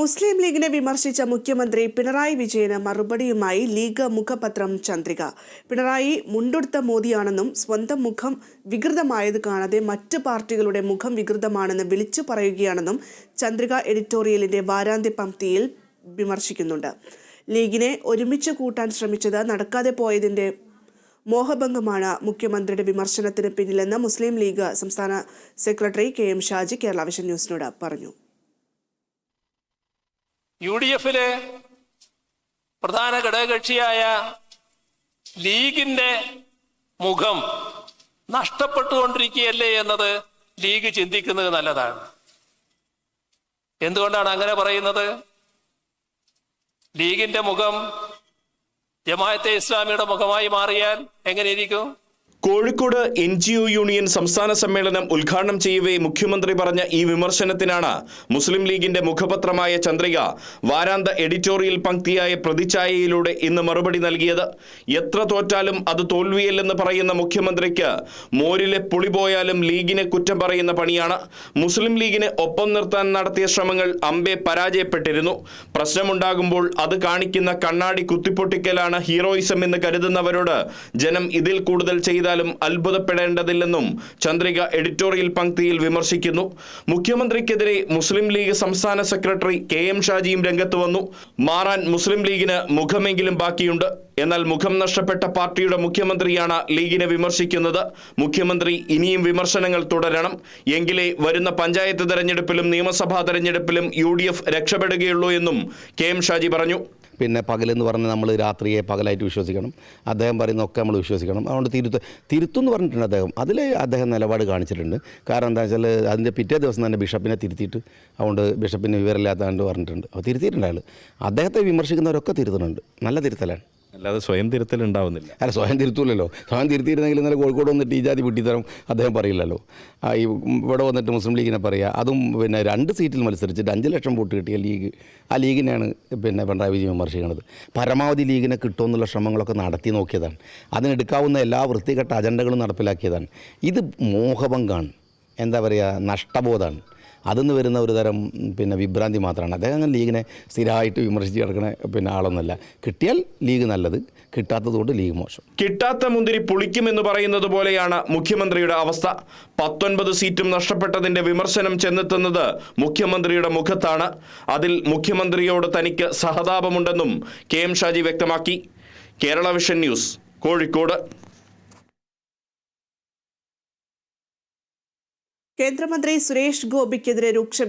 മുസ്ലിം ലീഗിനെ വിമർശിച്ച മുഖ്യമന്ത്രി പിണറായി വിജയന് മറുപടിയുമായി ലീഗ് മുഖപത്രം ചന്ദ്രിക. പിണറായി മുണ്ടെടുത്ത മോദിയാണെന്നും സ്വന്തം മുഖം വികൃതമായത് കാണാതെ മറ്റ് പാർട്ടികളുടെ മുഖം വികൃതമാണെന്ന് വിളിച്ചു പറയുകയാണെന്നും ചന്ദ്രിക എഡിറ്റോറിയലിന്റെ വാരാന്ത്യ പംക്തിയിൽ വിമർശിക്കുന്നുണ്ട്. ലീഗിനെ ഒരുമിച്ച് കൂട്ടാൻ ശ്രമിച്ചത് നടക്കാതെ പോയതിന്റെ മോഹഭംഗമാണ് മുഖ്യമന്ത്രിയുടെ വിമർശനത്തിന് പിന്നിലെന്ന് മുസ്ലിം ലീഗ് സംസ്ഥാന secretary K M Shaji Kerala vision ന്യൂസിനോട് പറഞ്ഞു. യു ഡി എഫിലെ പ്രധാന ഘടകകക്ഷിയായ ലീഗിന്റെ മുഖം നഷ്ടപ്പെട്ടുകൊണ്ടിരിക്കുകയല്ലേ എന്നത് ലീഗ് ചിന്തിക്കുന്നത് നല്ലതാണ്. എന്തുകൊണ്ടാണ് അങ്ങനെ പറയുന്നത്? ലീഗിന്റെ മുഖം ജമാഅത്തെ ഇസ്ലാമിയുടെ മുഖമായി മാറിയാൽ എങ്ങനെയിരിക്കും? Kozhikode N G O union സംസ്ഥാന സമ്മേളനം ഉദ്ഘാടനം ചെയ്യവേ മുഖ്യമന്ത്രി പറഞ്ഞ ഈ വിമർശനത്തിനാണ് മുസ്ലിം ലീഗിന്റെ മുഖപത്രമായ ചന്ദ്രിക വാരാന്ത എഡിറ്റോറിയൽ പങ്ക്തിയായ പ്രതിച്ഛായയിലൂടെ ഇന്ന് മറുപടി നൽകിയത്. എത്ര തോറ്റാലും അത് തോൽവിയല്ലെന്ന് പറയുന്ന മുഖ്യമന്ത്രിക്ക് മോരിലെ പുളി പോയാലും ലീഗിനെ കുറ്റം പറയുന്ന പണിയാണ്. മുസ്ലിം ലീഗിനെ ഒപ്പം നിർത്താൻ നടത്തിയ ശ്രമങ്ങൾ അമ്പെ പരാജയപ്പെട്ടിരുന്നു. പ്രശ്നമുണ്ടാകുമ്പോൾ അത് കാണിക്കുന്ന കണ്ണാടി കുത്തിപ്പൊട്ടിക്കലാണ് ഹീറോയിസം എന്ന് കരുതുന്നവരോട് ജനം ഇതിൽ കൂടുതൽ ചെയ്താലും അത്ഭുതപ്പെടേണ്ടതില്ലെന്നും ചന്ദ്രിക എഡിറ്റോറിയൽ പങ്ക്തിയിൽ വിമർശിക്കുന്നു. മുഖ്യമന്ത്രിക്കെതിരെ മുസ്ലിം ലീഗ് സംസ്ഥാന സെക്രട്ടറി കെ എം ഷാജിയും രംഗത്ത് വന്നു. മാറാൻ മുസ്ലിം ലീഗിന് മുഖമെങ്കിലും ബാക്കിയുണ്ട്. എന്നാൽ മുഖം നഷ്ടപ്പെട്ട പാർട്ടിയുടെ മുഖ്യമന്ത്രിയാണ് ലീഗിനെ വിമർശിക്കുന്നത്. മുഖ്യമന്ത്രി ഇനിയും വിമർശനങ്ങൾ തുടരണം. എങ്കിലേ വരുന്ന പഞ്ചായത്ത് തെരഞ്ഞെടുപ്പിലും നിയമസഭാ തെരഞ്ഞെടുപ്പിലും യു രക്ഷപ്പെടുകയുള്ളൂ എന്നും കെ എം ഷാജി പറഞ്ഞു. പിന്നെ പകലെന്ന് പറഞ്ഞാൽ നമ്മൾ രാത്രിയെ പകലായിട്ട് വിശ്വസിക്കണം. അദ്ദേഹം പറയുന്നതൊക്കെ നമ്മൾ വിശ്വസിക്കണം. അതുകൊണ്ട് തിരുത്ത് തിരുത്തും എന്ന് പറഞ്ഞിട്ടുണ്ട് അദ്ദേഹം. അതിൽ അദ്ദേഹം നിലപാട് കാണിച്ചിട്ടുണ്ട്. കാരണം എന്താ വെച്ചാൽ അതിന്റെ പിറ്റേ ദിവസം തന്നെ ബിഷപ്പിനെ തിരുത്തിയിട്ട് അതുകൊണ്ട് ബിഷപ്പിന് വിവരമില്ലാത്തതുകൊണ്ട് പറഞ്ഞിട്ടുണ്ട്. അപ്പോൾ തിരുത്തിയിട്ടുണ്ട് അയാൾ അദ്ദേഹത്തെ വിമർശിക്കുന്നവരൊക്കെ തിരുത്തുന്നുണ്ട്. നല്ല തിരുത്തലാണ്. അല്ലാതെ സ്വയം തിരുത്തൽ ഉണ്ടാവുന്നില്ല. അല്ല സ്വയം തിരുത്തൂലല്ലോ. സ്വയം തിരുത്തിയിരുന്നെങ്കിൽ ഇന്നലെ കോഴിക്കോട് വന്നിട്ട് ഈ ജാതി വിട്ടിത്തരം അദ്ദേഹം പറയില്ലല്ലോ. ഈ ഇവിടെ വന്നിട്ട് മുസ്ലിം ലീഗിനെ പറയുക അതും പിന്നെ രണ്ട് സീറ്റിൽ മത്സരിച്ചിട്ട് അഞ്ച് ലക്ഷം വോട്ട് കിട്ടിയ ലീഗ് ആ ലീഗിനെയാണ് പിന്നെ പിണറായി വിജയൻ വിമർശിക്കുന്നത് പരമാവധി ലീഗിനെ കിട്ടുമെന്നുള്ള ശ്രമങ്ങളൊക്കെ നടത്തി നോക്കിയതാണ്. അതിനെടുക്കാവുന്ന എല്ലാ വൃത്തികെട്ട അജണ്ടകളും നടപ്പിലാക്കിയതാണ്. ഇത് മോഹഭംഗാണ്. എന്താ പറയുക നഷ്ടബോധമാണ്. അതിന്ന് വരുന്ന ഒരു തരം പിന്നെ വിഭ്രാന്തി മാത്രമാണ്. അദ്ദേഹം ലീഗിനെ സ്ഥിരമായിട്ട് വിമർശിച്ച് കിടക്കുന്ന പിന്നെ ആളൊന്നുമല്ല. കിട്ടിയാൽ ലീഗ് നല്ലത് കിട്ടാത്തതുകൊണ്ട് ലീഗ് മോശം. കിട്ടാത്ത മുന്തിരി പുളിക്കുമെന്ന് പറയുന്നത് പോലെയാണ് മുഖ്യമന്ത്രിയുടെ അവസ്ഥ. പത്തൊൻപത് സീറ്റും നഷ്ടപ്പെട്ടതിന്റെ വിമർശനം ചെന്നെത്തുന്നത് മുഖ്യമന്ത്രിയുടെ മുഖത്താണ്. അതിൽ മുഖ്യമന്ത്രിയോട് തനിക്ക് സഹതാപമുണ്ടെന്നും കെ എം ഷാജി വ്യക്തമാക്കി. Kerala vision news Kozhikode. കേന്ദ്രമന്ത്രി സുരേഷ് ഗോപിക്കെതിരെ രൂക്ഷ